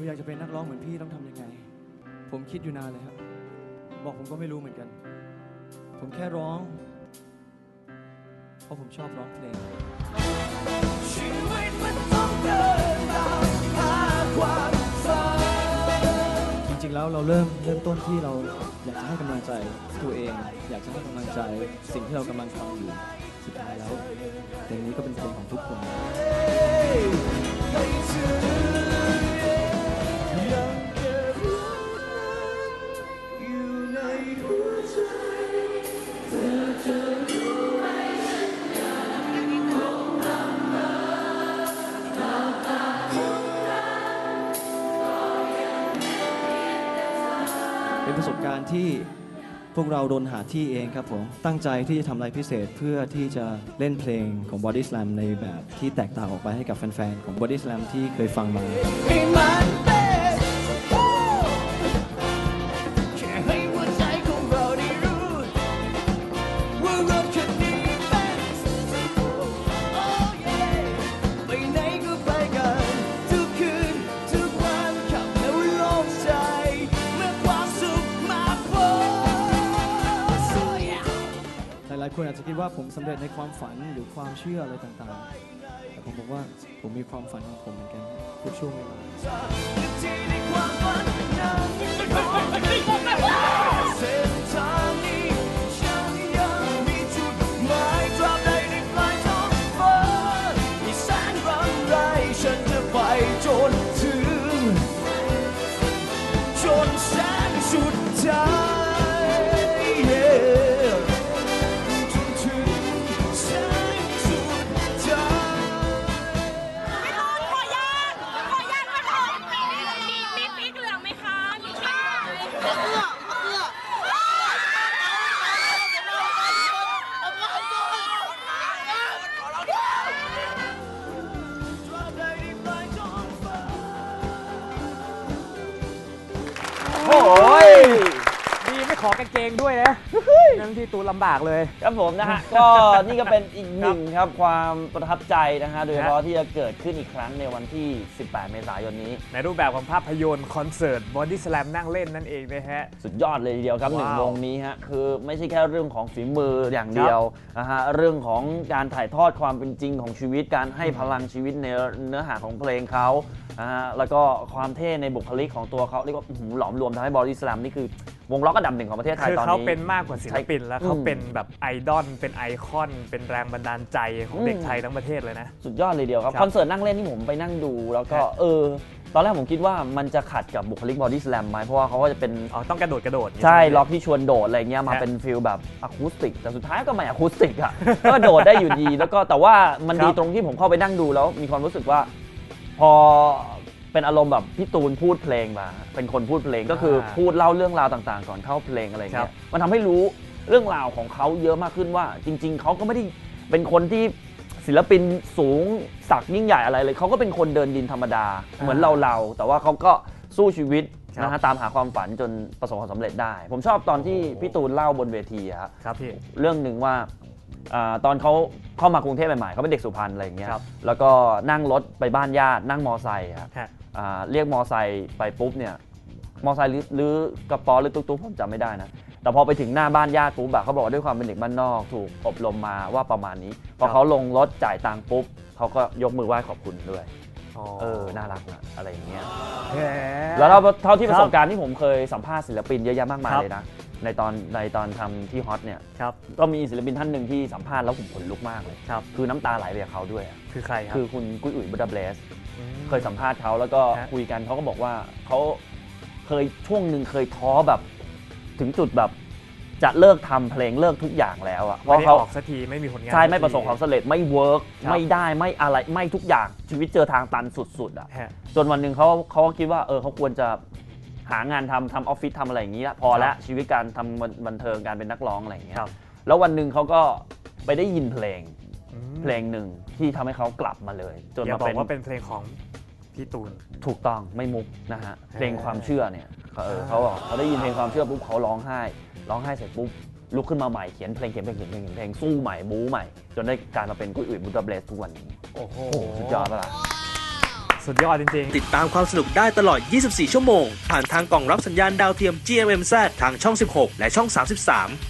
นูอยากจะเป็นนักร้องเหมือนพี่ต้องทำยังไง ผมคิดอยู่นานเลยครับ บอกผมก็ไม่รู้เหมือนกัน ผมแค่ร้อง เพราะผมชอบร้องเพลงชีวิตมันต้องเดินตามหาความฝันจริงๆแล้วเราเริ่มเริ่มต้นที่เราอยากจะให้กำลังใจตัวเอง อยากจะให้กำลังใจสิ่งที่เรากำลังทำอยู่สุดท้ายแล้วเพลงนี้ก็เป็นเพลง เป็นประสบการณ์ที่พวกเราโดนหาที่เองครับผม ตั้งใจที่จะทำอะไรพิเศษเพื่อที่จะเล่นเพลงของ Body Slam ในแบบที่แตกต่างออกไปให้กับแฟนๆ ของ Body Slam ที่เคยฟังมา ให้มันเป็นายคนอาจจะคิดว่าผมสำเร็จในความฝันหรือความเชื่ออะไรต่างๆ แต่ผมบอกว่าผมมีความฝันของผมเหมือนกันทุกช่วงเวลา ก ขอกางเกงด้วยนะนั่นที่ตูนลำบากเลย ครับผมนะฮะ ก็นี่ก็เป็นอีกหนึ่งครับความประทับใจนะฮะ โดยเฉพาะที่จะเกิดขึ้นอีกครั้งในวันที่ 18 เมษายนนี้ ในรูปแบบของภาพยนตร์คอนเสิร์ตบอดี้สแลมนั่งเล่นนั่นเองนะฮะ สุดยอดเลยทีเดียวครับหนึ่งว้าววงนี้ฮะ คือไม่ใช่แค่เรื่องของฝีมืออย่างเดียวนะฮะ เรื่องของการถ่ายทอดความเป็นจริงของชีวิต การให้พลังชีวิตในเนื้อหาของเพลงเขานะฮะ แล้วก็ความเท่ในบุคลิกของตัวเขาเรียกว่าอื้อหือหลอมรวมทำให้บอดี้สแลมนี่คือ วงล็อกอันดับหนึ่งของประเทศไทยคือตอนเขานี้เป็นมากกว่าศิลปินแล้วอืมเขาเป็นแบบไอดอลเป็นไอคอน เป็นแรงบันดาลใจของเด็กอืมไทยทั้งประเทศเลยนะ สุดยอดเลยเดียวครับ ครับคอนเสิร์ตนั่งเล่นที่ผมไปนั่งดู แล้วก็ฮะเออ ตอนแรกผมคิดว่ามันจะขัดกับบุคลิกบอดี้สแลมไหมเพราะว่าเขาก็จะเป็นอ๋อต้องกระโดดกระโดดอย่างนี้ใช่ไหม ล็อกที่ชวนโดดอะไรเงี้ยมาฮะเป็นฟิลแบบอะคูสติก แต่สุดท้ายก็ไม่อะคูสติกอะก็โดดได้อยู่ดี แล้วก็แต่ว่ามันครับดีตรงที่ผมเข้าไปนั่งดูแล้วมีความรู้สึกว่า พอ เป็นอารมณ์แบบพี่ตูนพูดเพลงมา เป็นคนพูดเพลงก็คือพูดเล่าเรื่องราวต่างๆ ก่อนเข้าเพลงอะไรเงี้ยมันทำให้รู้เรื่องราวของเขาเยอะมากขึ้นว่า จริง ๆเขาก็ไม่ได้เป็นคนที่ศิลปินสูงสักดิ์ยิ่งใหญ่อะไรเลยเขาก็เป็นคนเดินดินธรรมดา เหมือนเราเราๆแต่ว่าเขาก็สู้ชีวิตนะฮะตามหาความฝันจนประสบความสำเร็จได้ ผมชอบตอนที่พี่ตูนเล่าบนเวทีอะครับครับพี่เรื่องหนึ่งว่าอาตอนเขาเข้ามากรุงเทพใหม่ๆเขาเป็นเด็กสุพรรณอะไรอย่างเงี้ยครับแล้วก็นั่งรถไปบ้านญาตินั่งมอไซค์ครับฮะอ่า เรียกมอไซค์ไปปุ๊บเนี่ยมอไซค์หรือหรือกระป๋อหรือตุ๊กๆผมจำไม่ได้นะแต่พอไปถึงหน้าบ้านญาติปุ๊บอะเขาบอกว่าด้วยความเป็นเด็กบ้านนอกถูกอบรมมาว่าประมาณนี้ พอเขาลงรถจ่ายตังค์ปุ๊บเขาก็ยกมือไหว้ขอบคุณด้วยอ๋อเออน่ารักนะอะไรอย่างเงี้ยแหมแล้วเราเท่าที่คปรับระสบการณ์ที่ผมเคยสัมภาษณ์ศิลปินเยอะแยะมากมายครับเลยนะในตอนในตอนทำที่ฮอตเนี่ยครับก็มีศิลปินท่านหนึ่งที่สัมภาษณ์แล้วผมขนลุกมากเลยครับคือน้ำตาไหลไปกับเขาด้วยอะคือใครครับคือคุณกุ้ยอุ๋ยบุดาเบสม เคยสัมภาษณ์เขาแล้วก็ฮะ คุยกันเขาก็บอกว่าเขาเคยช่วงหนึ่งเคยท้อแบบถึงจุดแบบจะเลิกทำเพลงเลิกทุกอย่างแล้วอะเพไม่ราะได้เขาออกสักทีไม่มีผลงานใช่สักไม่ประสบทีความสำเร็จไม่เวิร์กครับไม่ได้ไม่อะไรไม่ทุกอย่างชีวิตเจอทางตันสุดๆอะ ฮะ จนวันหนึ่งเขาเขาก็คิดว่าเออเขาควรจะหางานทำทำออฟฟิศทำอะไรอย่างนี้ละพอละชีวิตการทำบันบันเทิงการเป็นนักร้องอะไรอย่างเงี้ยครับ แล้ววันหนึ่งเขาก็ไปได้ยินเพลงอืม เพลงหนึ่งที่ทำให้เขากลับมาเลย จนอย่ามาบอเป็นกว่าเป็นเพลงของพี่ตูน ถูกต้องไม่มุกนะฮะเพลงความเชื่อเนี่ยเขาเออเขาบอกเขาได้ยินเพลงความเชื่อปุ๊บเขาร้องไห้ ร้องไห้เสร็จปุ๊บลุกขึ้นมาใหม่เขียนเพลงเขียนเพลงเขียนเพลงเขียนเพลงสู้ใหม่บู๊ใหม่ จนได้การมาเป็นกุ้ยอุ่ยบุตเบลสทุกวันนี้โอ้โหโอ้โห สุดยอดปะล่ะ สุดยอดจริง ติดตามความสนุกได้ตลอด 24 ชั่วโมง ผ่านทางกล่องรับสัญญาณดาวเทียม GMMZ ทางช่อง 16 และช่อง 33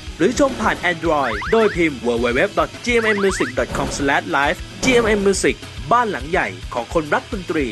รือชมผ่าน Android โดยพิมพ์ www.gmmusic.com/live GMM Music บ้านหลังใหญ่ของคนรักดนตรี